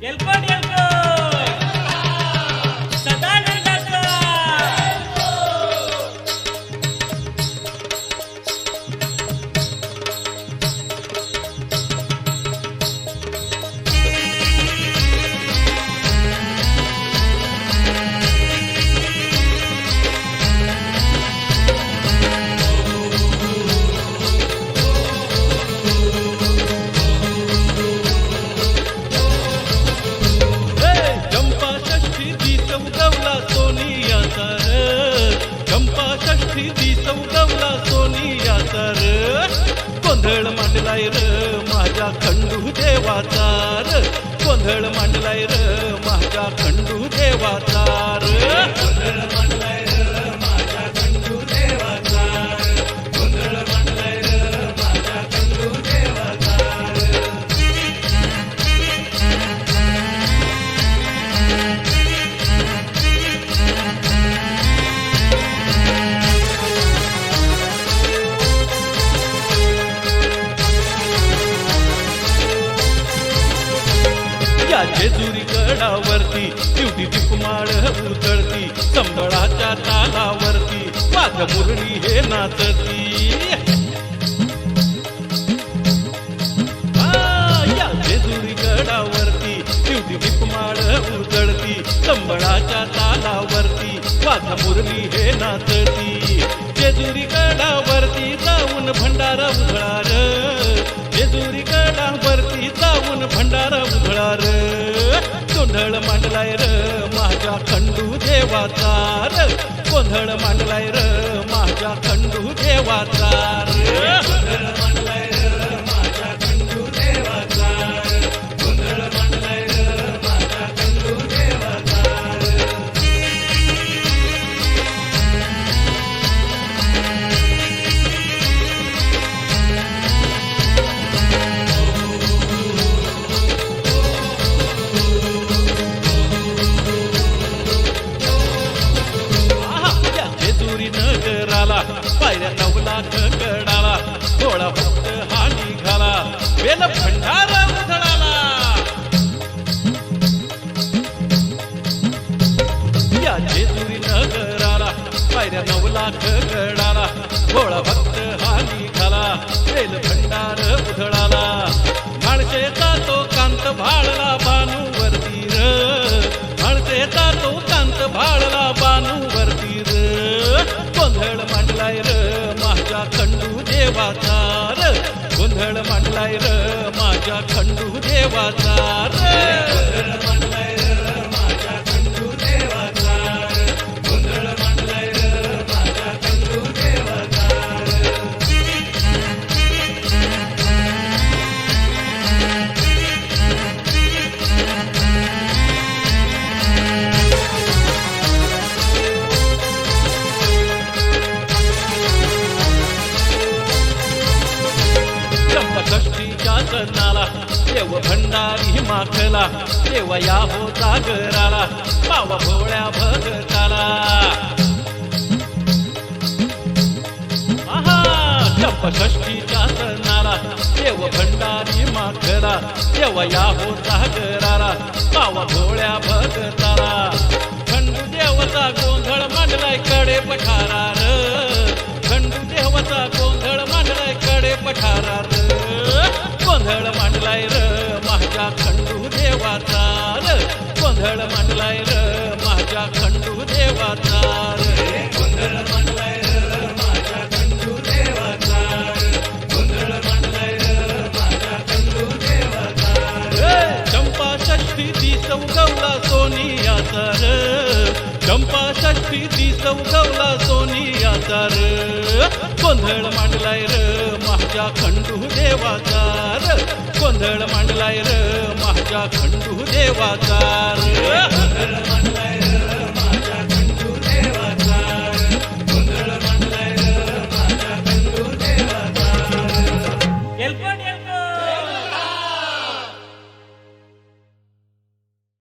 எல்போட் எல்போட் चंपा दिसव दी सोनिया तर. र गोंधळ मांडलाय र माझ्या खंडू देवाचा र. गोंधळ मांडलाय र माझ्या खंडू देवाचा र. जेजुरी गडावरती दिवटी दीपमाळ उतळती संबळाच्या तालावरती माझ मुरळी हे नाचती. जेजुरी गडावरती दिवटी दीपमाळ उजळती संबळाच्या तालावरती वाघ मुरली हे नाचती. जेजुरी गडावरती जाऊन भंडारा उधळार गोंधळ मांडलाय र माझ्या खंडू देवाचा र. गोंधळ मांडलाय र माझ्या खंडू देवाचा र. नाथ नऊ गडाला थोडा भक्त हा निघाला वेल भंडारा उधळाला. या जेजुरी नगराला पायऱ्या नऊ लाख गडाला थोडा भक्त हा निघाला वेल भंडार उधळा गोंधळ मांडलाय र माझ्या खंडू देवाचा र. षष्टीच्या देव भंडारी माखला देव या हो जागराला पाव भोळ्या भगताला. आहा सणाला देव भंडारी माखला देव या हो जागराला पाव भोळ्या भगताला. खंडू देवता गोंधळ मांडलायकडे पठारा मांडलाय र माझ्या खंडू देवाचा गोंधळ मांडलाय र. माझ्या खंडू देवाचा गोंधळ मांडलाय र माझ्या खंडू देवाचा र चंपा षष्ठी ती चौगवला सोनियाचा र. चंपा षष्ठी ती चौगवला सोनियाचा र. गोंधळ मांडलाय र माझ्या खंडू देवाचा र. गोंधळ मांडलाय र माझ्या खंडू देवाचा र गोंधळ मांडलाय